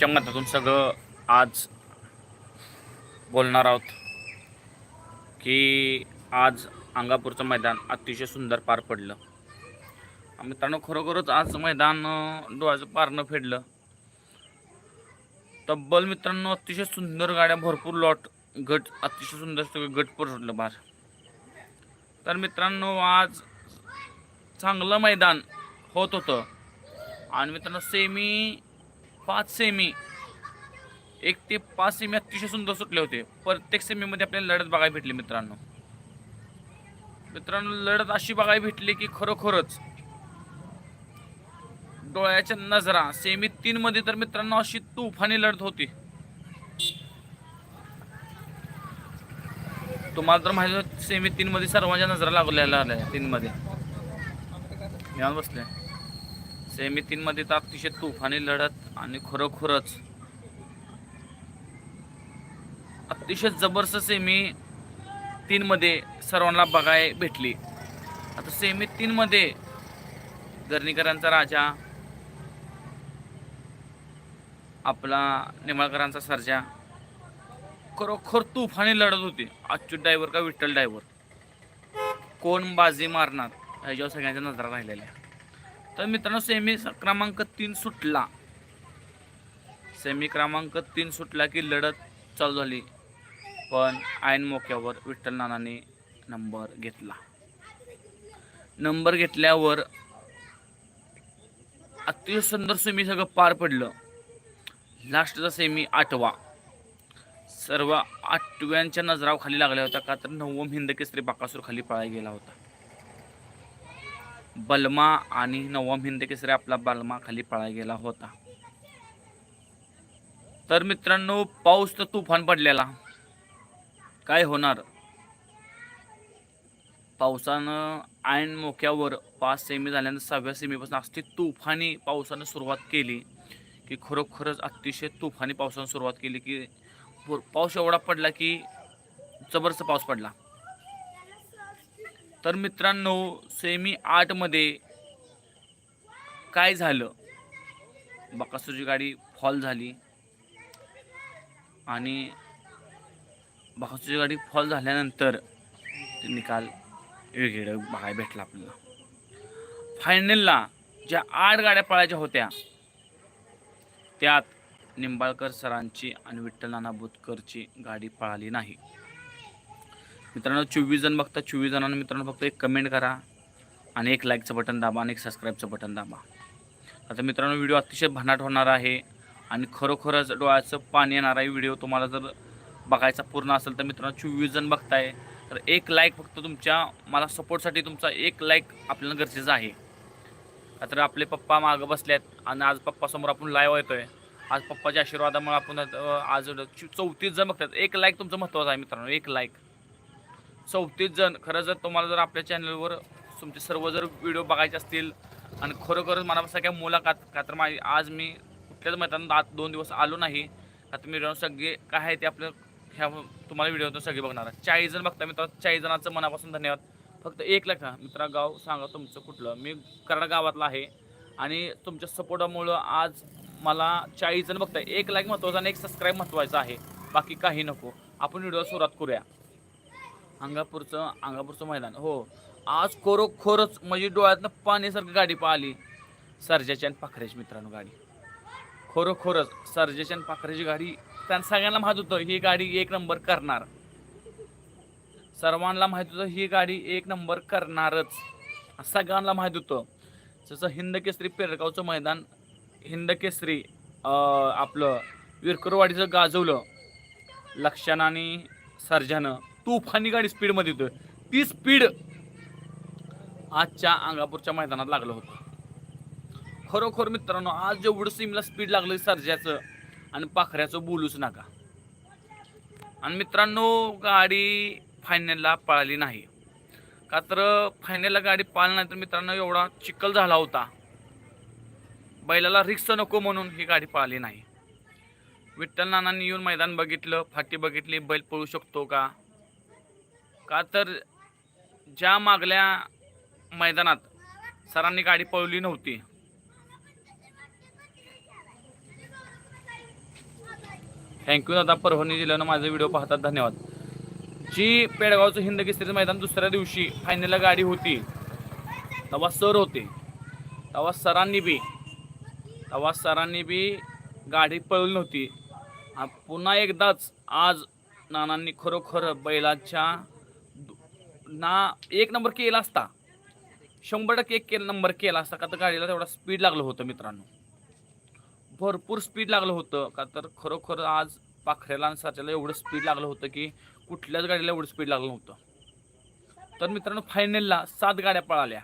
च्या मतातून सगळं आज बोलणार आहोत की आज अंगापूरचं मैदान अतिशय सुंदर पार पडलं. मित्रांनो खरोखरच आज मैदान डोळ्याचं पारणं फेडलं. तब्बल मित्रांनो अतिशय सुंदर गाड्या भरपूर लॉट गट अतिशय सुंदर सगळं गट पडलं बार तर मित्रांनो आज चांगलं मैदान होत होतं. आणि मित्रांनो सेमी पाच सेमी एक ते पाच सेमी अतिशय सुंदर सुटले होते. प्रत्येक सेमीमध्ये आपल्याला लढत बघायला भेटली मित्रांनो. मित्रांनो लढत अशी बघायला भेटली की खरोखरच डोळ्याच्या नजरा सेमी तीन मध्ये तर मित्रांनो अशी तुफानी लढत होती. तुम्हाला तर माहिती सेमी तीन मध्ये सर्वांच्या नजरा लागलेल्या आल्या तीन मध्ये. बसले. सेमी तीन मध्ये तर अतिशय तुफानी लढत आणि खरोखरच अतिशय जबरदस्त सेमी तीन मध्ये सर्वांना बघाय भेटली. आता सेमी तीन मध्ये गर्णीकरांचा राजा आपला निमाळकरांचा सर्जा खरोखर तुफानी लढत होती. अच्युत डायव्हर का विठ्ठल डायव्हर कोण बाजी मारणार? ह्याच्यावर सगळ्यांच्या नजरा राहिलेल्या. तर मित्रांनो सेमी क्रमांक तीन सुटला. सेमी क्रमांक तीन सुटला की लढत चालू झाली. पण ऐन मोक्यावर विठ्ठल नानाने नंबर घेतला. नंबर घेतल्यावर अतिशय सुंदर सेमी सगळं पार पडलं. लास्टचा सेमी आठवा. सर्व आठव्यांच्या नजराव खाली लागल्या होत्या का तर नवम हिंद केसरी बाकासूर खाली पळाय गेला होता. बलमा आणि नवम हिंद केसरी आपला बलमा खाली पळाय गेला होता. तर मित्रांनो पाऊस तर तुफान पडलेला. काय होणार? पावसानं ऐन मोक्यावर पाच सेमी झाल्यानंतर सहाव्या सेमीपासून असते तुफानी पावसानं सुरुवात केली. की खरोखरच अतिशय तुफानी पावसानं सुरुवात केली की पाऊस एवढा पडला की जबरदस्त पाऊस पडला. तर मित्रांनो सेमी आठमध्ये काय झालं? बकासूरची गाडी फॉल झाली. आणि भाऊची गाडी फॉल झाल्यानंतर ते निकाल वेगवेगळं बघायला भेटला आपल्याला. फायनलला ज्या आठ गाड्या पळायच्या होत्या त्यात निंबाळकर सरांची आणि विठ्ठल नाना बुतकरची गाडी पळाली नाही. मित्रांनो चोवीस जण बघता चोवीस जणांना मित्रांनो फक्त एक कमेंट करा आणि एक लाईकचं बटन दाबा आणि एक सबस्क्राईबचं बटन दाबा. आता मित्रांनो व्हिडिओ अतिशय भन्नाट होणार आहे. आणि खरोखरच डोळ्याचं पाणी येणारा आहे व्हिडिओ तुम्हाला जर बघायचा पूर्ण असेल तर मित्रांनो चोवीस जण बघताय तर एक लाईक फक्त तुमच्या मला सपोर्टसाठी तुमचा एक लाईक आपल्याला गरजेचं आहे. का तर आपले पप्पा मागं बसले आहेत आणि आज पप्पासमोर आपण लाईव्ह आहे आज पप्पाच्या आशीर्वादामुळे आपण आज चौतीस जण बघतात. एक लाईक तुमचं महत्त्वाचं आहे मित्रांनो एक लाईक चौतीस जण खरं जर तुम्हाला जर आपल्या चॅनलवर तुमचे सर्व जर व्हिडिओ बघायचे असतील आणि खरोखरच मला सगळ्या मुलाखत का तर माझी आज मी कुठल्याच मैदानात आता दोन दिवस आलो नाही. आता तर मी सगळे काय आहे ते आपलं ह्या तुम्हाला व्हिडिओतून सगळे बघणार. आहे. चाळीस जण बघता मित्रांनो चाळीस जणांचं मनापासून धन्यवाद. फक्त एक लाख मित्रा गाव सांगा तुमचं कुठलं. मी कराड गावातला आहे. आणि तुमच्या सपोर्टामुळं आज मला चाळीस जण बघताय. एक लाईक महत्त्वाचा आणि एक सबस्क्राईब महत्त्वाचं आहे. बाकी काही नको. आपण व्हिडिओ सुरुवात करूया. अंगापूरचं अंगापूरचं मैदान. हो. आज खरोखरच म्हणजे डोळ्यातनं पाण्यासारखी गाडी पाहिली. सर्जाची आणि पाखऱ्याची मित्रांनो गाडी. खरोखरच सर्जेशन पाखरेची गाडी त्यांना सगळ्यांना माहीत होतं ही गाडी एक नंबर करणार. सर्वांना माहीत होतं ही गाडी एक नंबर करणारच. सगळ्यांना माहीत होतं. जसं हिंद केसरी पेरगावचं मैदान हिंद केसरी आपलं विरकरवाडीचं गाजवलं लक्षण आणि सर्जानं. तुफानी गाडी स्पीडमध्ये होतं. ती स्पीड आजच्या अंगापूरच्या मैदानात लागलं होतं. खरोखर मित्रांनो आज जेवढं सिमला स्पीड लागलं सरज्याचं आणि पाखऱ्याचं बोलूच नका. आणि मित्रांनो गाडी फायनलला पळाली नाही. का तर फायनलला गाडी पाळली नाही तर मित्रांनो एवढा चिखल झाला होता. बैलाला रिक्स नको म्हणून ही गाडी पळाली नाही. विठ्ठल नानांनी येऊन मैदान बघितलं फाटी बघितली बैल पळू शकतो का? का तर ज्या मागल्या मैदानात सरांनी गाडी पळवली नव्हती. थँक्यू दादा परभणी जिल्ह्यानं माझा व्हिडिओ पाहतात. धन्यवाद. जी पेडगावचं हिंद केसरीचं मैदान दुसऱ्या दिवशी फायनलला गाडी होती. तेव्हा सर होते. तेव्हा सरांनी बी तेव्हा सरांनी बी गाडी पळवली नव्हती. पुन्हा एकदाच आज नानांनी खरोखर बैलाच्या दु- ना एक नंबर केला असता. शंभर टक्के एक नंबर केला असता का तर गाडीला तेवढा स्पीड लागलं होतं मित्रांनो. भरपूर स्पीड लागलं होतं. का तर खरोखर आज पाखऱ्याला आणि साच्याला एवढं स्पीड लागलं होतं की कुठल्याच गाडीला एवढं स्पीड लागलं नव्हतं. तर मित्रांनो फायनलला सात गाड्या पळाल्या.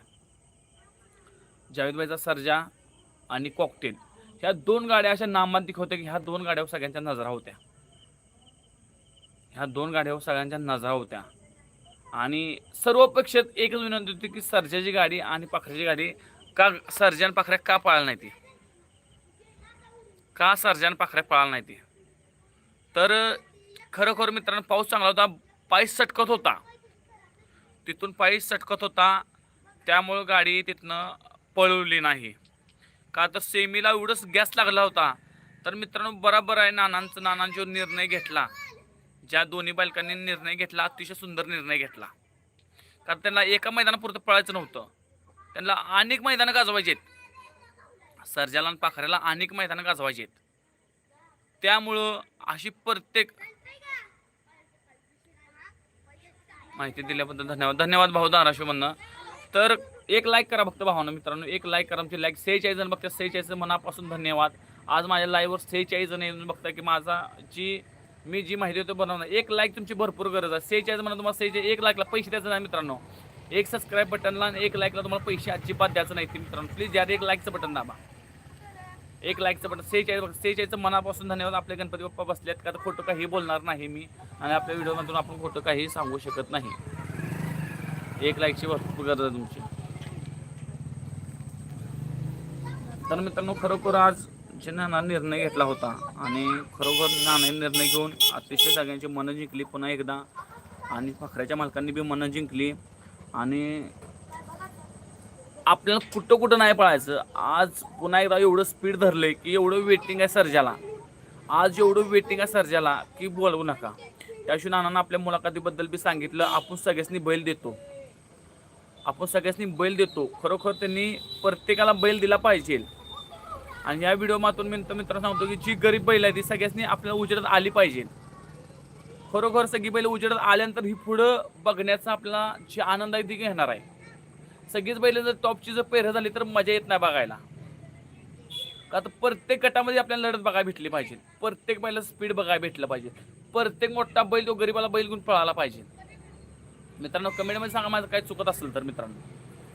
जावेदबाईचा सर्जा आणि कॉकटेल. ह्या दोन गाड्या अशा नामांतिक होत्या की ह्या दोन गाड्यावर सगळ्यांच्या नजरा होत्या. ह्या दोन गाड्यावर सगळ्यांच्या नजरा होत्या. आणि सर्व अपेक्षित एकच विनंती होती की सर्जाची गाडी आणि पाखऱ्याची गाडी का सर्जा आणि पाखऱ्या का पळायला नाही ती का सर्जा पाखऱ्या पळाला नाही ती? तर खरोखर मित्रांनो पाऊस चांगला होता पायस सटकत होता. तिथून पायस सटकत होता त्यामुळं गाडी तिथनं पळवली नाही. का तर सेमीला एवढंच गॅस लागला होता. तर मित्रांनो बराबर आहे नानांचं नाना जो निर्णय घेतला. ज्या दोन्ही बालकांनी निर्णय घेतला अतिशय सुंदर निर्णय घेतला. कारण त्यांना एका मैदानापुरतं पळायचं नव्हतं. त्यांना अनेक मैदानं गाजवायची आहेत सर्जाला आणि पाखऱ्याला अनेक मैदानं गाजवायची आहेत. त्यामुळं अशी प्रत्येक माहिती दिल्याबद्दल धन्यवाद. धन्यवाद भाऊ धाराशिव म्हणणं तर एक लाईक करा फक्त भावानं मित्रांनो. एक लाईक करा आमची लाईक सेहेचाळीस जण बघता सेहेचाळीस मनापासून धन्यवाद. आज माझ्या लाईव्हवर सेहेचाळीस जण येऊन बघता की माझा जी मी जी माहिती होतो बनवणार एक लाईक तुमची भरपूर गरज आहे. सेहेचाळीस म्हणा तुम्हाला सेहेचाळीस एक लाईकला पैसे द्यायचं नाही मित्रांनो. एक सबस्क्राईब बटनला आणि एक लाईकला तुम्हाला पैसे अजिबात द्यायचं नाही ते मित्रांनो. प्लीज द्या एक लाईकचं बटन दाबा. एक लाईकचं बटन सेहेचाळीस सेहेचाळीसचं मनापासून धन्यवाद आपले गणपती बाप्पा बसलेत. का तर खोटं काही बोलणार नाही मी. आणि आपल्या व्हिडिओमधून आपण खोटं काही सांगू शकत नाही. एक लाईकची भरपूर गरज आहे तुमची. तर मित्रांनो खरोखर आज जे निर्णय घेतला होता. आणि खरोखर नाने निर्णय घेऊन अतिशय सगळ्यांची मनं जिंकली पुन्हा एकदा. आणि फखऱ्याच्या मालकांनी बी मनं जिंकली. आणि आपल्याला कुठं कुठं नाही पळायचं. आज पुन्हा एकदा एवढं स्पीड धरलंय की एवढं वेटिंग आहे सर्जाला. आज एवढं वेटिंग आहे सर्जाला की बोलवू नका. त्याशिवाय नानानं आपल्या मुलाखतीबद्दल बी सांगितलं आपण सगळ्यांनी बैल देतो. आपण सगळ्यांनी बैल देतो. खरोखर त्यांनी प्रत्येकाला बैल दिला पाहिजे. आणि या व्हिडिओ मातून मी मित्र सांगतो की जी गरीब बैल आहे ती सगळ्यांनी आपल्याला उजेडात आली पाहिजे. खरोखर सगळी बैल उजेडात आल्यानंतर ही पुढं बघण्याचा आपला जी आनंद आहे ती घेणार आहे. सगळीच बैल जर टॉपची जर पेरं झाली तर मजा येत नाही बघायला. का तर प्रत्येक गटामध्ये आपल्याला लढत बघायला भेटली पाहिजे. प्रत्येक बैला स्पीड बघायला भेटलं पाहिजे. प्रत्येक मोठा बैल तो गरीबाला बैल घेऊन पळायला पाहिजे. मित्रांनो कमेंटमध्ये सांगा माझं काय चुकत असेल तर मित्रांनो.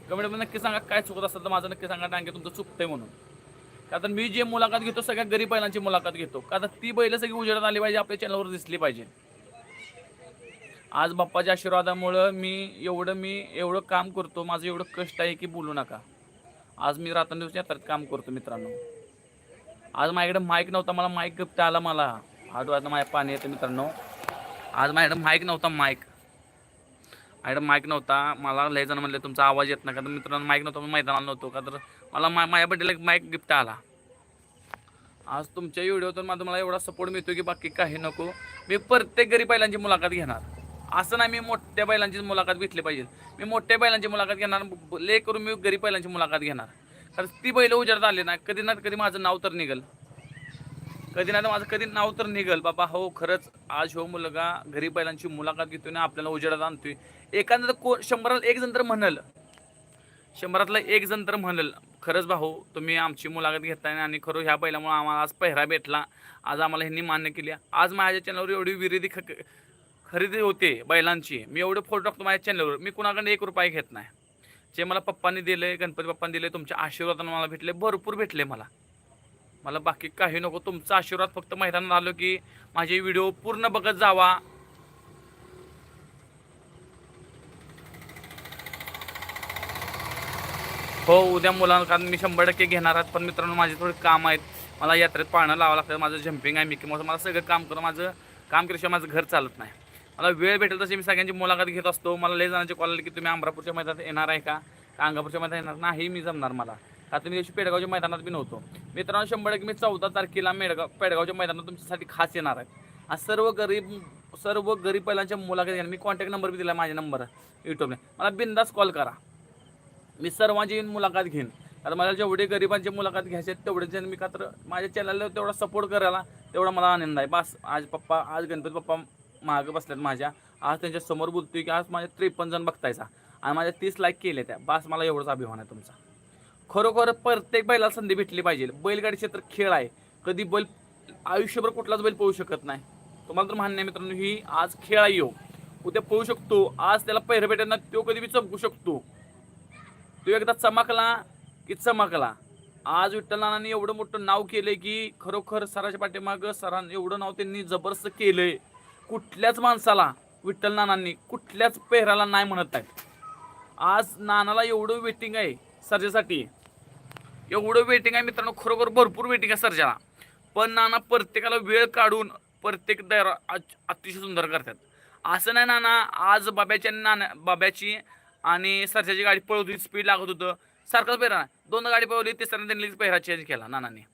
कमेंटमध्ये नक्की सांगा काय चुकत असेल तर माझं नक्की सांगा डांगे तुमचं चुकतंय म्हणून. कारण मी जे मुलाखत घेतो सगळ्या गरीब बैलांची मुलाखत घेतो. का ती बैल सगळी उजेडात आली पाहिजे आपल्या चॅनलवर दिसली पाहिजे. आज बाप्पाच्या आशीर्वादामुळं मी एवढं मी एवढं काम करतो माझं एवढं कष्ट आहे की बोलू नका. आज मी रात्रंदिवस यात्रात काम करतो मित्रांनो. आज माझ्याकडे माईक नव्हता मला माईक गिफ्ट आला मला. हा डोळ्यात माझ्या पाणी येतं मित्रांनो. आज माझ्याकडे माईक नव्हता माईक माझ्याकडे माईक नव्हता. मला लय जण म्हणले तुमचा आवाज येत नाही. का तर मित्रांनो माईक नव्हता मी मैदानाला नव्हतो. का तर मला मा माझ्या बड्डेला एक माईक गिफ्ट आला. आज तुमच्या व्हिडिओतून माझा मला एवढा सपोर्ट मिळतो की बाकी काही नको. मी प्रत्येक गरीब पहिल्यांची मुलाखत घेणार. असं नाही मी मोठ्या बैलांची मुलाखत घेतली पाहिजे. मी मोठ्या बैलांची मुलाखत घेणार ले करून मी गरीब बैलांची मुलाखत घेणार. कारण ती बैल उजाडत आले ना कधी ना कधी माझं नाव तर निघल. कधी ना माझं कधी नाव तर निघल. बाबा हो खरंच आज हो मुलगा गरीब बैलांची मुलाखत घेतोय ना आपल्याला उजेडात आणतोय. एखादं तर को शंभराला एक जण तर म्हणल. शंभरातला एक जण तर म्हणल खरंच भाऊ तुम्ही आमची मुलाखत घेताय आणि खरं ह्या बैलामुळे आम्हाला आज पहिरा भेटला. आज आम्हाला ह्यांनी मान्य केली. आज माझ्या चॅनलवर एवढी विरोधी ख खरेदी होते बैलांची. मी एवढे फोटो टाकतो माझ्या चॅनलवर मी कुणाकडे एक रुपये घेत नाही. जे मला पप्पांनी दिले गणपती पप्पांनी दिले तुमच्या आशीर्वादानं मला भेटले भरपूर भेटले मला. मला बाकी काही नको. तुमचा आशीर्वाद फक्त मैदानात आलो की माझे व्हिडिओ पूर्ण बघत जावा. हो उद्या मुलांना कारण मी शंभर टक्के घेणार आहात पण मित्रांनो माझे थोडे काम आहेत. मला यात्रेत पाळणं लावावं लागतं. माझं जम्पिंग आहे मिकी माऊस मला सगळं काम करून माझं काम केल्याशिवाय माझं घर चालत नाही. मला वेळ भेटेल तशी मी सगळ्यांची मुलाखत घेत असतो. मला लय जणांची कॉल आली की तुम्ही अमरापूरच्या मैदानात येणार आहे का? अंगापूरच्या मैदानात येणार? नाही मी जमणार मला. आता मी दिवशी पेडगावच्या मैदानात बी नव्हतो. मित्रांनो शंभर टक्के मी चौदा तारखेला मेडगाव पेडगावच्या मैदानात तुमच्यासाठी खास येणार आहे. आज सर्व गरीब सर्व गरीब पहिल्यांच्या मुलाखत घेणार मी कॉन्टॅक्ट नंबर बी दिला माझा नंबर यूट्यूबने मला बिंदास कॉल करा. मी सर्वांची येऊन मुलाखत घेईन. आता मला जेवढे गरिबांची मुलाखत घ्यायचे तेवढे जण मी का तर माझ्या चॅनलला तेवढा सपोर्ट करायला तेवढा मला आनंद आहे. बस आज पप्पा आज गणपती पप्पा मागं बसल्यात माझ्या. आज त्यांच्यासमोर बोलतोय की आज माझ्या त्रेपन्न जण बघतायचा आणि माझ्या तीस लाईक केले त्या. बस मला एवढंच अभिमान आहे तुमचा. खरोखर प्रत्येक बैलाला संधी भेटली पाहिजे. बैलगाडी क्षेत्र खेळ आहे. कधी बैल आयुष्यभर कुठलाच बैल पळू शकत नाही. तुम्हाला तर मान्य आहे मित्रांनो ही आज खेळ आहे यो. उद्या पळू शकतो. आज त्याला पहिरं भेटायला तो कधी बी चमकू शकतो. तो एकदा चमकला की चमकला. आज विठ्ठलनानांनी एवढं मोठं नाव केलंय की खरोखर सराच्या पाठीमागं सरांनी एवढं नाव त्यांनी जबरदस्त केलंय. कुठल्याच माणसाला विठ्ठल नानांनी कुठल्याच पेहराला नाही म्हणत आहेत. आज नानाला एवढं वेटिंग आहे सर्जासाठी. एवढं वेटिंग आहे मित्रांनो खरोखर भरपूर वेटिंग आहे सर्जाला. पण नाना प्रत्येकाला वेळ काढून प्रत्येक दर अतिशय सुंदर करतात. असं नाही नाना आज बाब्याच्या नाना बाब्याची आणि सरच्याची गाडी पळवली स्पीड लागत होतं. सारखाच पेहरा दोन गाडी पळवली तिसऱ्या त्यांनी पेहरा चेंज केला नानाने.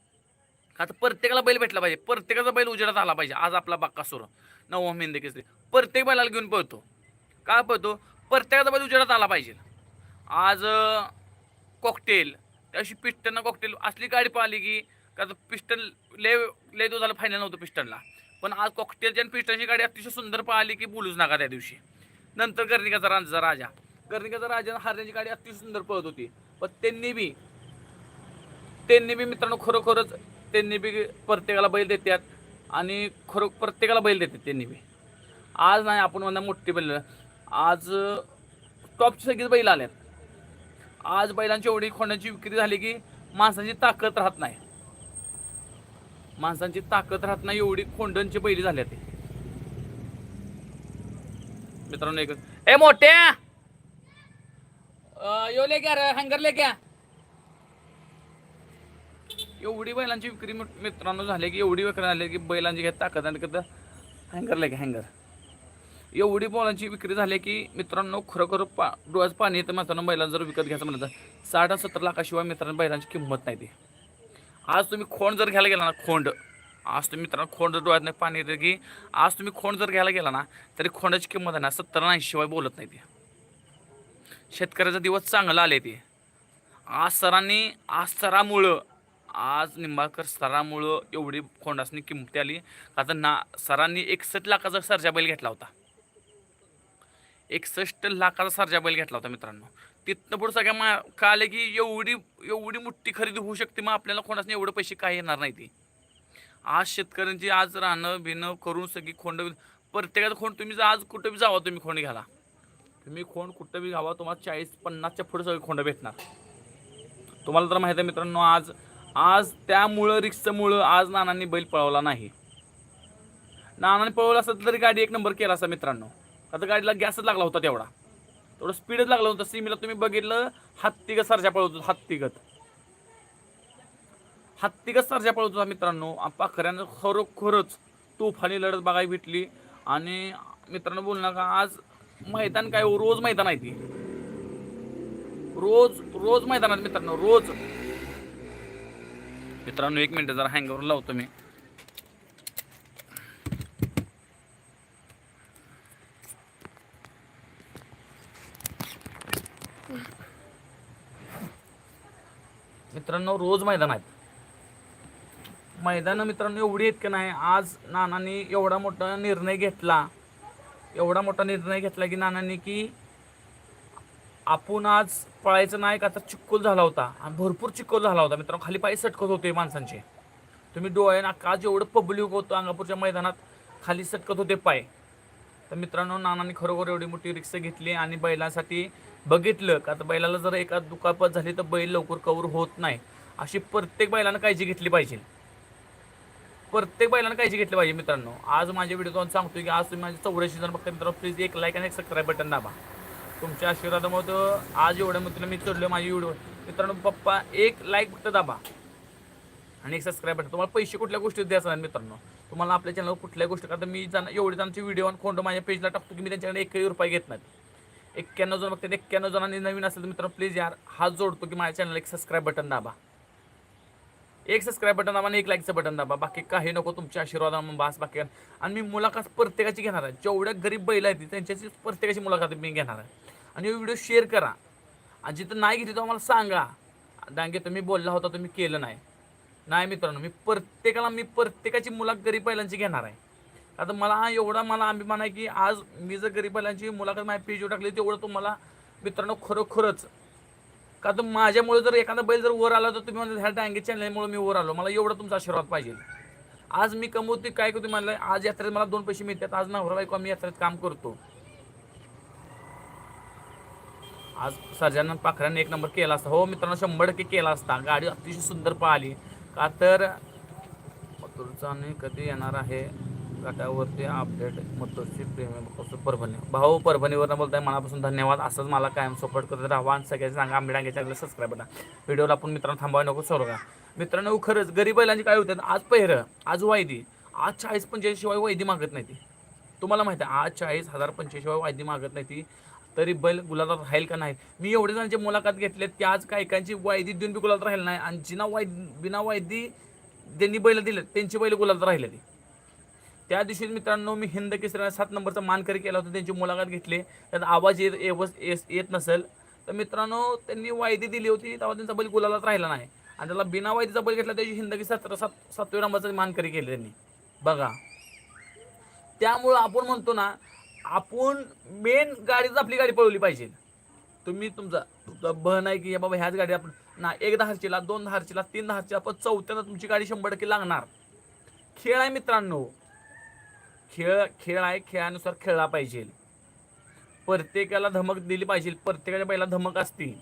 आता प्रत्येकाला बैल भेटला पाहिजे. प्रत्येकाचा बैल उजेडात आला पाहिजे. आज आपला बाक्कासूर नवम हिंदी केसरी प्रत्येक बैलाला घेऊन पळतो. का पळतो? प्रत्येकाचा बैल उजेडात आला पाहिजे. आज कॉकटेल त्याशी पिस्टननं कॉकटेल असली गाडी पाहिली की का पिस्टन ले ले तो झालं फायनल नव्हतं पिस्टनला पण आज कॉकटेलची आणि पिस्टनची गाडी अतिशय सुंदर पाहिली की बोलूच नका त्या दिवशी. नंतर कर्णिकाचा रांजा राजा. गर्णिकाचा राजा हरण्याची गाडी अतिशय सुंदर पळत होती. पण त्यांनी बी त्यांनी बी मित्रांनो खरोखरच त्यांनी बी प्रत्येकाला बैल देतात आणि खरो प्रत्येकाला बैल देतात त्यांनी बी. आज नाही आपण म्हणा मोठी बैल. आज टॉपची सगळीच बैल आल्यात आज बैलांची एवढी खोंडाची विक्री झाली की माणसांची ताकद राहत नाही. माणसांची ताकद राहत नाही एवढी खोंडांची बैली झाल्या ते मित्रांनो एक ए मोठ्या यो ले क्या हँगर ले क्या एवढी बैलांची विक्री मित्रांनो झाली की एवढी विक्री झाली की बैलांची घेत ताकद आणि कसं हँगर लागे हँगर एवढी बैलांची विक्री झाली की मित्रांनो खरोखर पा डोळ्यात पाणी येतं मित्रांनो बैलांना जर विकत घ्यायचं म्हणलं तर साठ सत्तर लाखाशिवाय मित्रांनो बैलांची किंमत नाही ती. आज तुम्ही खोंड जर घ्यायला गेला ना खोंड आज तुम्ही मित्रांनो खोंड जर डोळ्यात नाही पाणी येतं की आज तुम्ही खोंड जर घ्यायला गेला ना तरी खोंडाची किंमत आहे ना सत्तर ऐंशी बोलत नाही ती. शेतकऱ्याचा दिवस चांगला आले ते. आज सरांनी आज सरामुळं आज निंबाळकर सरामुळं एवढी खोंडासनी किंमती आली. का तर ना सरांनी एकसष्ट लाखाचा सरजा बैल घेतला होता. एकसष्ट लाखाचा सरजा बैल घेतला होता मित्रांनो. तिथनं पुढे सगळ्या मा कळाले की एवढी एवढी मोठी खरेदी होऊ शकते मग आपल्याला खोंडासनी एवढे पैसे काय येणार नाही ती. आज शेतकऱ्यांची आज राहणं भिणं करून सगळी खोंड प्रत्येकाचं खोंड तुम्ही आज कुठं बी जावा तुम्ही खोंड घ्याला तुम्ही खोंड कुठं बी घावा तुम्हाला चाळीस पन्नासच्या पुढे सगळे खोंड भेटणार. तुम्हाला तर माहिती आहे मित्रांनो आज आज त्यामुळं रिक्समुळं आज नानांनी बैल पळवला नाही. नानाने पळवला असतं तरी गाडी एक नंबर केला असा मित्रांनो. आता गाडीला गॅसच लागला होता तेवढा. तेवढं स्पीडच लागलं होतं. सिमीला तुम्ही बघितलं हत्तीगत सरजा पळवत होता हत्तीगत. हत्तीगत सरजा पळवत होता मित्रांनो. आ- पाखऱ्यानं खरोखरच तुफानी लढत बघायला भेटली. आणि मित्रांनो बोल का आज मैदान काय हो, रोज मैदान आहे ती. रोज रोज मैदानात मित्रांनो रोज. मित्रांनो एक मिनटं जरा हँगवर लावतो मी. मित्रांनो रोज मैदान आहेत. मैदानं मित्रांनो एवढी आहेत की नाही आज नानांनी एवढा मोठा निर्णय घेतला एवढा मोठा निर्णय घेतला की नानांनी की आपण आज पळायचं नाही का तर चिक्कोल झाला होता. आणि भरपूर चिक्कोल झाला होता. मित्रांनो खाली पाय सटकत होते माणसांचे. तुम्ही डोळ्यानं का एवढं पब्लिक होतं अंगापूरच्या मैदानात खाली सटकत होते पाय. तर मित्रांनो नानांनी खरोखर एवढी मोठी रिक्षा घेतली आणि बैलासाठी बघितलं का तर बैलाला जर एका दुखापत झाली तर बैल लवकर कवर होत नाही. अशी प्रत्येक बैलानं काळजी घेतली पाहिजे. प्रत्येक बैलानं काळजी घेतली पाहिजे मित्रांनो. आज माझ्या व्हिडिओ सांगतो की आज तुम्ही माझे चौऱ्याऐंशी जण बघता मित्रांनो प्लीज एक लाईक आणि एक सबस्क्राईब बटन दाबा. तुमच्या आशीर्वादामुळे तर आज एवढ्या मित्रांनो मी चढलो माझी व्हिडिओ मित्रांनो पप्पा एक लाईक फक्त दाबा. आणि एक सबस्क्राईब बटन. तुम्हाला पैसे कुठल्या गोष्टी द्यायचं नाही मित्रांनो. तुम्हाला आपल्या चॅनलवर कुठल्याही गोष्टी करता मी जाणं एवढे जणांचे व्हिडिओ आणि कोंड माझ्या पेजला टाकतो की मी त्यांच्याकडे एकही रुपये घेत नाही. एक्क्याण्णव जण बघते एक्क्याण्णव जणांनी नवीन असेल तर मित्रांनो प्लीज यार हात जोडतो की माझ्या चॅनलला एक सबस्क्राईब बटन दाबा. एक सबस्क्राईब बटन दाबा आणि एक लाईकचं बटन दाबा. बाकी काही नको तुमच्या आशीर्वादा बास बाकी आणि मी मुलाखत प्रत्येकाची घेणार आहे. जेवढ्या गरीब बैल आहेत त्यांच्याची प्रत्येकाची मुलाखत मी घेणार आहे. आणि व्हिडिओ शेअर करा. आणि जिथं नाही घेतली तो आम्हाला सांगा. डांगे तुम्ही बोलला होता तुम्ही केलं नाही. नाही मित्रांनो मी प्रत्येकाला मी प्रत्येकाची मुलाखत गरीब पहिल्यांची घेणार आहे. आता मला एवढा मला अभिमान आहे की आज मी जर गरीब पहिल्यांची मुलाखत माझ्या पेजवर टाकली तेवढं तुम्हाला मित्रांनो खरोखरच. का तर माझ्यामुळे जर एखादा बैल जर वर आला तर तुम्ही म्हणता ह्या डांगे चॅनलमुळे मी वर आलो. मला एवढा तुमचा आशीर्वाद पाहिजे. आज मी कमवते काय करतो म्हणलं आज यात्रेत मला दोन पैसे मिळतात आज नवरा बायको आम्ही यात्रेत काम करतो. आज सर्जानं पाखराने एक नंबर केला असता. हो मित्रांनो शंभर टक्के केला असता. गाडी अतिशय सुंदर पळाली का तर मथुरचा आणि कधी येणार आहे? गटावरती अपडेट मथुरची प्रेम परभणी. भाऊ परभणीवरनं बोलताय मनापासून धन्यवाद. असंच मला कायम सपोर्ट करत राहा. आणि सगळ्यांनी सांगा आंबे डांगे चॅनल सबस्क्राईब करा व्हिडिओला आपण मित्रांनो थांबावे नको सोडू का मित्रांनो खरंच गरीब बैलांची काय होतात आज पहिरं आज वायदी. आज चाळीस पंचेचाळीस शिवाय वायदी मागत नाही ती तुम्हाला माहिती आहे आज चाळीस हजार पंचेचाळीस शिवाय वायदी मागत नाही ती तरी बैल गुलाबात राहील का नाही मी एवढे जणांची मुलाखत घेतलेत की आज काही काहींची वायदी देऊन बी गुलाबात राहील नाही. आणि जिना वाय बिना वायदी ज्यांनी बैल दिले त्यांची बैल गुलाबात राहिलेली त्या दिवशी मित्रांनो मी हिंद केसरी सात नंबरचा मानकरी केला होता त्यांची मुलाखत घेतली. त्यात आवाज येत येस- येत नसेल तर मित्रांनो त्यांनी वायदी दिली होती तेव्हा त्यांचा बैल गुलालात राहिला नाही. आणि त्याला बिना वायदीचा बैल घेतला त्याची हिंदकी सतरा सात सातव्या नंबरचा मानकरी केली त्यांनी. बघा. त्यामुळं आपण म्हणतो ना आपण मेन गाडीच आपली गाडी पळवली पाहिजे तुम्ही तुमचा तुमचा बहन आहे की या बाबा ह्याच गाडी आपण ना एक दहारचीला दोन दहारचीला तीन दहारचीला पण चौथ्यांदा तुमची गाडी शंभर टक्के लागणार. खेळ आहे मित्रांनो. खेळ खेळ आहे खेळानुसार खेळला पाहिजे. प्रत्येकाला धमक दिली पाहिजे प्रत्येकाच्या पहिला धमक असते.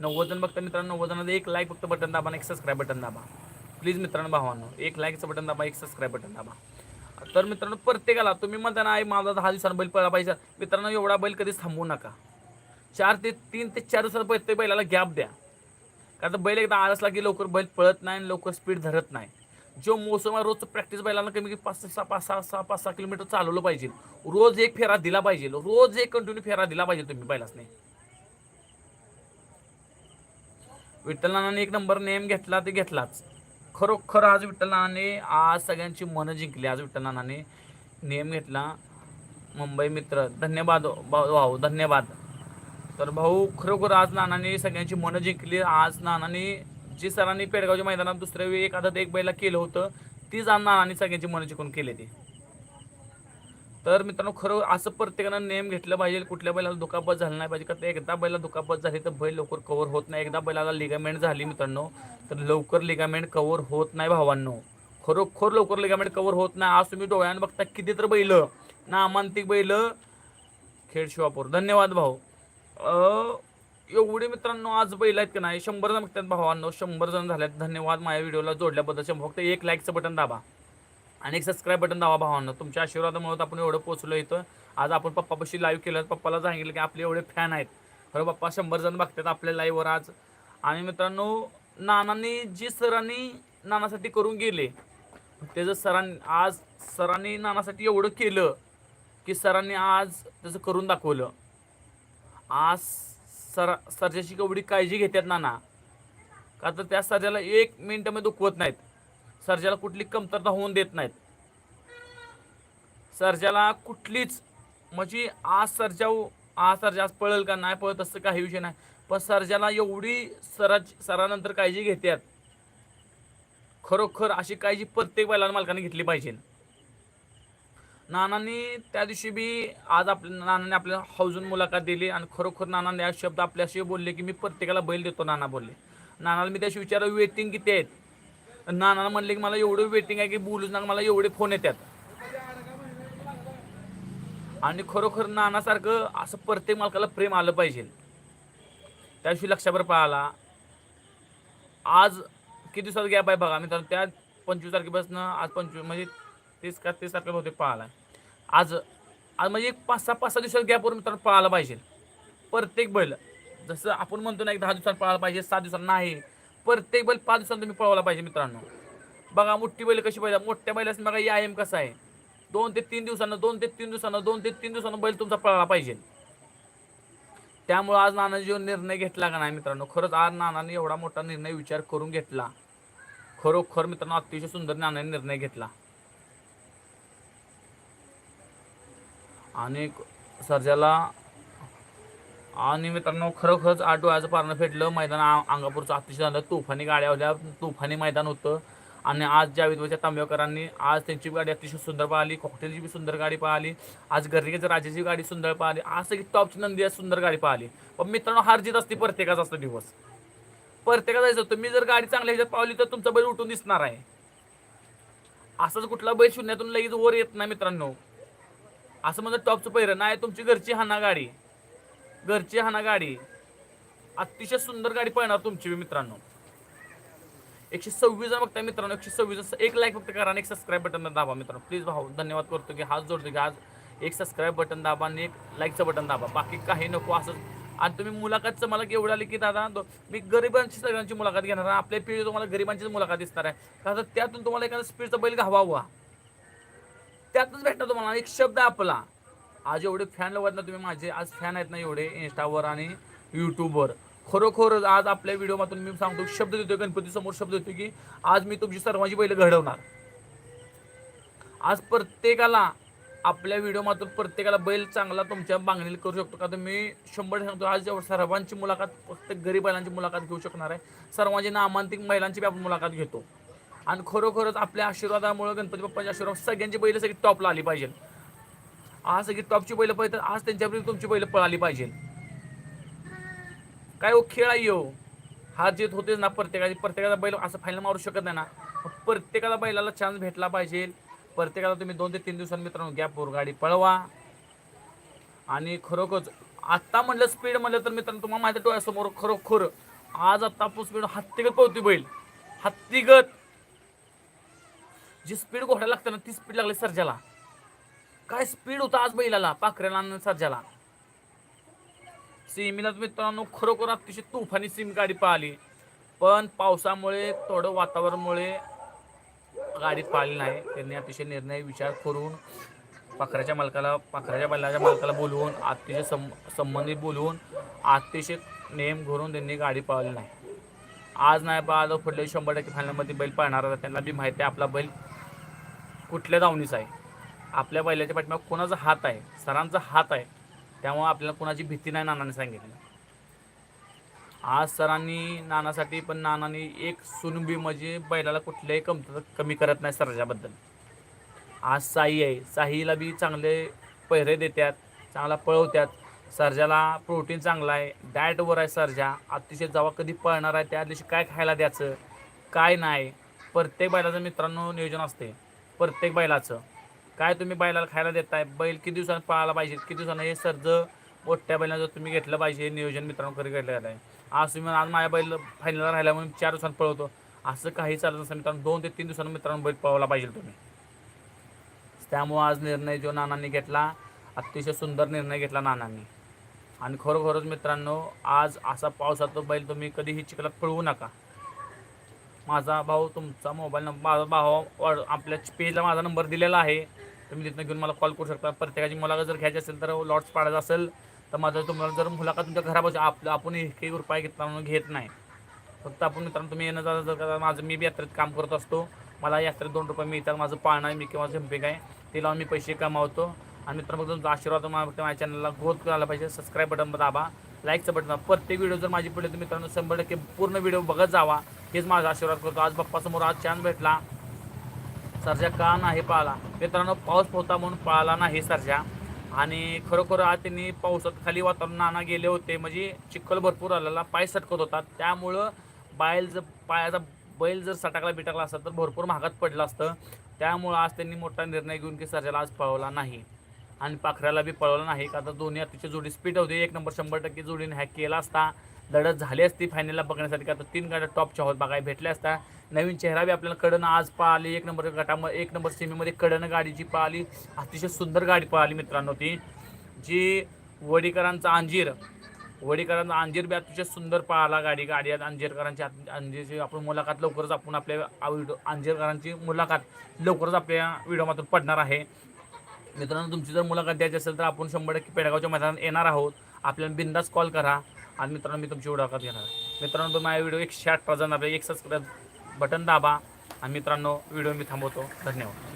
नव्वद जण बघता मित्रांनो नव्वद जणांना एक लाईक फक्त बटन दाबा आणि एक सबस्क्राईब बटन दाबा. प्लीज मित्रांनो भावांनो एक लाईकचं बटन दाबा एक सबस्क्राईब बटन दाबा. तर मित्रांनो प्रत्येकाला तुम्ही म्हणता ना आई माझा दहा दिवसांना बैल पळला पाहिजे. मित्रांनो एवढा बैल कधीच थांबवू नका. चार ते तीन ते चार दिवसात ते बैलाला गॅप द्या. कारण बैल एकदा आळसला की लवकर बैल पळत नाही आणि लवकर स्पीड धरत नाही. जो मोसम आहे रोजचं प्रॅक्टिस बैलांना कमी कमी पाच सहा पाच सहा सहा पाच सहा किलोमीटर चालवलं पाहिजे. रोज एक फेरा दिला पाहिजे. रोज एक कंटिन्यू फेरा दिला पाहिजे तुम्ही बैलासने. विठ्ठल एक नंबर नेम घेतला ते घेतलाच. खरोखर आज विठ्ठलनाने आज सगळ्यांची मनं जिंकली. आज विठ्ठलनाने नियम घेतला. मुंबई मित्र धन्यवाद भाऊ धन्यवाद. तर भाऊ खरोखर आज नानाने सगळ्यांची मनं जिंकली. आज नानाने जी सरांनी पेडगावच्या मैदानात दुसऱ्या वेळी एक एक बैला केलं होतं तीच आज नानाने सगळ्यांची मनं जिंकून केली ती. तर मित्रांनो खरं असं प्रत्येकानं नेम घेतलं पाहिजे कुठल्या बैलाला दुखापत झालं नाही पाहिजे. का तर एकदा बैला दुखापत झाली तर बैल लवकर कव्हर होत नाही. एकदा बैलाला लिगामेंट झाली मित्रांनो तर लवकर लिगामेंट कव्हर होत नाही भावांनो. खरोखर लवकर लिगामेंट कव्हर होत नाही. आज तुम्ही डोळ्यानं बघता किती तर बैल नामांतिक बैल खेड शिवापूर. धन्यवाद भाऊ. एवढे मित्रांनो आज बैल आहेत का नाही शंभर जण बघतात भावांनो. शंभर जण झाल्यात. धन्यवाद माझ्या व्हिडिओला जोडल्याबद्दल. शंभर फक्त एक लाईकचं बटन दाबा. आणि एक सबस्क्राईब बटन दावा भावांना. तुमच्या आशीर्वादामुळे आपण एवढं पोचलो इथं. आज आपण पप्पापाशी लाईव्ह केलं. पप्पाला सांगितलं की आपले एवढे फॅन आहेत. खरं पप्पा शंभर जण बघतात आपल्या लाईव्हवर आज. आणि मित्रांनो नानांनी जी सरांनी नानासाठी करून गेले त्याचं सरांनी आज सरांनी नानासाठी एवढं केलं की सरांनी आज त्याचं करून दाखवलं. आज सर सर्जाची केवढी काळजी घेतात नाना. का तर त्या सर्जाला एक मिनिटामध्ये दुखवत नाहीत. सर्जाला कुठली कमतरता होऊन देत नाहीत. सर्जाला कुठलीच म्हणजे आज सर्जा आज सर्जा आज पळेल का नाही पळत असं काही विषय नाही. पण सर्जाला एवढी सराज सरानंतर काळजी घेतात खरोखर अशी काळजी प्रत्येक बैलाला मालकाने घेतली पाहिजे. नानांनी त्या दिवशी बी आज आपल्या नानाने आपल्याला हौजून मुलाखत दिली आणि खरोखर नानाने या शब्द आपल्याशी बोलले की मी प्रत्येकाला बैल देतो नाना बोलले. नानाला मी त्याशी विचारलं वेटिंग किती आहेत? नानाला म्हणले की मला एवढं वेटिंग आहे की बोलूच नका मला एवढे फोन येतात आणि खरोखर नानासारखं असं प्रत्येक मालकाला प्रेम आलं पाहिजे. त्याविषयी लक्षाभर पाळाला आज किती दिवसात गॅप आहे बघा मित्रांनो त्या पंचवीस तारखेपासून आज पंचवीस म्हणजे तीस का तीस तारखेला होते पाळाला आज आज म्हणजे एक पाच सहा पाच सहा दिवसात गॅपवर मित्रांनो पाळायला पाहिजे. प्रत्येक बैल जसं आपण म्हणतो ना एक दहा दिवसात पाळायला पाहिजे सात दिवसात नाही. प्रत्येक बैल पाच दिवसात तुम्ही पळवला पाहिजे मित्रांनो. बघा मोठी बैल कशी पाहिजे मोठ्या बैल बघा या एम कसा आहे. दोन ते तीन दिवसांना दोन ते तीन दिवसानं दोन ते तीन दिवसानं बैल तुमचा पळाला पाहिजे. त्यामुळं आज नानाने जो निर्णय घेतला का नाही मित्रांनो खरंच आज नानाने एवढा मोठा निर्णय विचार करून घेतला. खरोखर मित्रांनो अतिशय सुंदर नानाने निर्णय घेतला. आणि सर्जाला आणि मित्रांनो खरोखरच आठ डोळ्याचं पारणं फेटलं मैदान अंगापूरचं अतिशय झालं. तुफानी गाड्या होत्या. तुफानी मैदान होतं. आणि आज ज्या विधवाच्या तांबेकरांनी आज त्यांची गाडी अतिशय सुंदर पाहिली. कॉकटेलची बी सुंदर गाडी पाहिली. आज गर्रिकेचं राजाची गाडी सुंदर पाहिली. आज सगळी टॉपची नंदी आज सुंदर गाडी पाहिली. पण मित्रांनो हार जीत असते प्रत्येकाचा असतो दिवस. प्रत्येकाचा जायचं तुम्ही जर गाडी चांगल्या ह्याच्यात पावली तर तुमचा बैल उठून दिसणार आहे. असाच कुठला बैल शून्यातून लगेच वर येत नाही मित्रांनो. असं म्हणजे टॉपचं पहिरं. नाही तुमची घरची हाना गाडी. घरची हाना गाडी. अतिशय सुंदर गाडी पळणार तुमची मित्रांनो. एकशे सव्वीस जण बघताय मित्रांनो एकशे सव्वीस एक लाईक फक्त करा आणि एक सबस्क्राईब बटन दाबा मित्रांनो. प्लीज भाऊ धन्यवाद करतो की हात जोडतो की आज एक सबस्क्राईब बटन दाबा आणि एक लाईकचं बटन दाबा. बाकी काही नको असं. आणि तुम्ही मुलाखतचं मला एवढं आली की दादा मी गरिबांची सगळ्यांची मुलाखत घेणार आहे. आपल्या पिढी तुम्हाला गरिबांचीच मुलाखत दिसणार आहे. कारण त्यातून तुम्हाला एखादा स्पीडचा बैल घावावा. त्यातच भेटणार तुम्हाला. एक शब्द आपला. आज एवढे फॅन लोक आहेत ना तुम्ही माझे आज फॅन आहेत ना एवढे इंस्टावर आणि यूट्यूबवर खरोखर आज आपल्या व्हिडिओमधून मी सांगतो शब्द देतो गणपती समोर शब्द देतो की आज मी तुमची सर्वांची बैल घडवणार. आज प्रत्येकाला आपल्या व्हिडिओमधून प्रत्येकाला बैल चांगला तुमच्या मागणी करू शकतो. का तर मी शंभर सांगतो आज जेव्हा सर्वांची मुलाखत फक्त गरीब बैलांची मुलाखत घेऊ शकणार आहे. सर्वांची नामांतिक महिलांची आपण मुलाखत घेतो. आणि खरोखरच आपल्या आशीर्वादामुळे गणपती बाप्पाच्या आशीर्वाद सगळ्यांची बैल सगळी टॉपला आली पाहिजे आज सगळी टॉपची बैल पळतात आज त्यांच्यापर्यंत तुमची बैल पळाली पाहिजे. काय हो खेळ आहे हो? हा जीत होतेच ना प्रत्येकाची प्रत्येकाचा बैल असं फायनल मारू शकत नाही ना. प्रत्येकाला बैलाला चान्स भेटला पाहिजे. प्रत्येकाला तुम्ही दोन ते तीन दिवसांनी मित्रांनो गॅपवर गाडी पळवा. आणि खरोखरच आत्ता म्हणलं स्पीड म्हणलं तर मित्रांनो तुम्हाला माहिती डोळ्यासमोर खरोखर आज आत्ता आपण स्पीड हत्तीगत पळती बैल. हत्तीगत. जी स्पीड घोड्याला लागतं ना ती स्पीड लागली सर्जाला. काय स्पीड होता आज बैलाला? पाखऱ्याला आणि सर्जाला. सिमीला मित्रांनो खरोखर अतिशय तुफानी सिम गाडी पाहिली. पण पावसामुळे थोडं वातावरणामुळे गाडी पाहिली नाही. त्यांनी अतिशय निर्णय विचार करून पाखराच्या मालकाला पाखराच्या बैलाच्या मालकाला बोलवून अतिशय सं संबंधित बोलवून अतिशय नेम घरून त्यांनी गाडी पाळली नाही. आज नाही पाहिलं पुढल्या शंभर टक्के फायनलमध्ये बैल पाळणार त्यांना बी माहिती आहे आपला बैल कुठल्या धावणीचा आहे. आपल्या बैलाच्या पाठीमागे कोणाचा हात आहे सरांचा हात आहे त्यामुळं आपल्याला कोणाची भीती नाही नानाने सांगितली. आज सरांनी नानासाठी पण नानाने एक सुनबी म्हणजे बैलाला कुठल्याही कमतरता कमी करत नाही सराच्याबद्दल. आज साई आहे साईला बी चांगले पहिरे देतात चांगला पळवतात सर्जाला प्रोटीन चांगला आहे डाएटवर आहे सर्जा. अतिशय जेव्हा कधी पळणार आहे त्या दिवशी काय खायला द्यायचं काय नाही. प्रत्येक बैलाचं मित्रांनो नियोजन असते प्रत्येक बैलाचं. काय तुम्ही बैलाला खायला देताय? बैल किती दिवसांनी पाळायला पाहिजे? किती दिवसानं? हे सर्ज मोठ्या बैलांचं तुम्ही घेतलं पाहिजे हे नियोजन मित्रांनो कधी घेतलं आहे. आज तुम्ही आज माझ्या बैल फायनलला राहिला म्हणून चार दिवसांत पळवतो. असं काही चालत नसतं मित्रांनो. दोन ते तीन दिवसांनी मित्रांनो बैल पळवला पाहिजे तुम्ही. त्यामुळं आज निर्णय जो नानांनी घेतला अतिशय सुंदर निर्णय घेतला नानांनी. आणि खरोखरच मित्रांनो आज असा पावसाचा बैल तुम्ही कधीही चिखलात पळवू नका. माझा भाऊ तुमचा मोबाईल नंबर माझा भाऊ वाढ- आपल्या पेजला माझा नंबर दिलेला आहे. तुम्ही तिथनं घेऊन मला कॉल करू शकता. प्रत्येकाची मुलाखत जर घ्यायची असेल तर लॉट्स पाडायचा असेल तर माझं तुम्हाला जर मुलाखत तुमच्या घरापासून आपलं आपण काही उपाय घेतला म्हणून घेत नाही. फक्त आपण मित्रांनो तुम्ही येणं जाणं जर का माझं मी बी यात्रेत काम करत असतो. मला यात्रेत दोन रुपये मिळतात माझं पाळणं आहे मी किंवा झंपिक आहे ते लावून मी पैसे कमावतो. आणि मित्रांनो तुमचा आशीर्वाद माझ्या चॅनलला ग्रोथ करायला पाहिजे. सबस्क्राईब बटन दाबा लाईकचं बटन प्रत्येक व्हिडिओ जर माझी पडली तर मित्रांनो शंभर टक्के पूर्ण व्हिडिओ बघत जावा. हेच माझा आशीर्वाद करतो. आज बाप्पासमोर आज चान्स भेटला. सर्जा का नाही पाळला? मित्रांनो पाऊस होता म्हणून पाळला नाही सर्जा. आणि खरोखर आज त्यांनी पावसात खाली वातावरणाना गेले होते. म्हणजे चिखल भरपूर आलेला पाय सटकत होता. त्यामुळं बायल जर पायाचा बैल जर सटाकला बिटाकला असता तर भरपूर महागात पडलं असतं. त्यामुळं आज त्यांनी मोठा निर्णय घेऊन की सर्जाला आज पळवला नाही. आणि पाखऱ्याला बी पळवलं नाही. का आता दोन्ही अतिशय जोडी स्पीड होती. एक नंबर शंभर टक्के जोडीने हॅक केला असता. लढत झाली असती फायनलला बघण्यासाठी. का तर तीन गाड्या टॉपच्या होत बघायला भेटल्या असत्या नवीन चेहरा बी आपल्याला कडनं आज पाहिली. एक नंबर गटामध्ये एक नंबर सेमीमध्ये कडनं गाडीची पाहिली. अतिशय सुंदर गाडी पाहिली मित्रांनो ती. जी वडीकरांचा अंजीर वडीकरांचा अंजीर बी अतिशय सुंदर पाहिला गाडी. गाडी अंजीरकरांची आत- अंजीरची आपण मुलाखत लवकरच आपण आपल्या व्हिडिओ अंजीरकरांची मुलाखत लवकरच आपल्या व्हिडिओमधून पडणार आहे. मित्रांनो तुमची जर मुलाखत द्यायची असेल तर आपण शंभर टक्के पेडगावच्या मैदानात येणार आहोत. आपल्याला बिंदास कॉल करा. आणि मित्रांनो मी तुमची मुलाखत घेणार मित्रांनो तुम्ही माझा व्हिडिओ एकशे अठरा जण आपल्या एक सबस्क्राईब बटन दाबा. आणि मित्रांनो व्हिडिओ मी थांबवतो. धन्यवाद.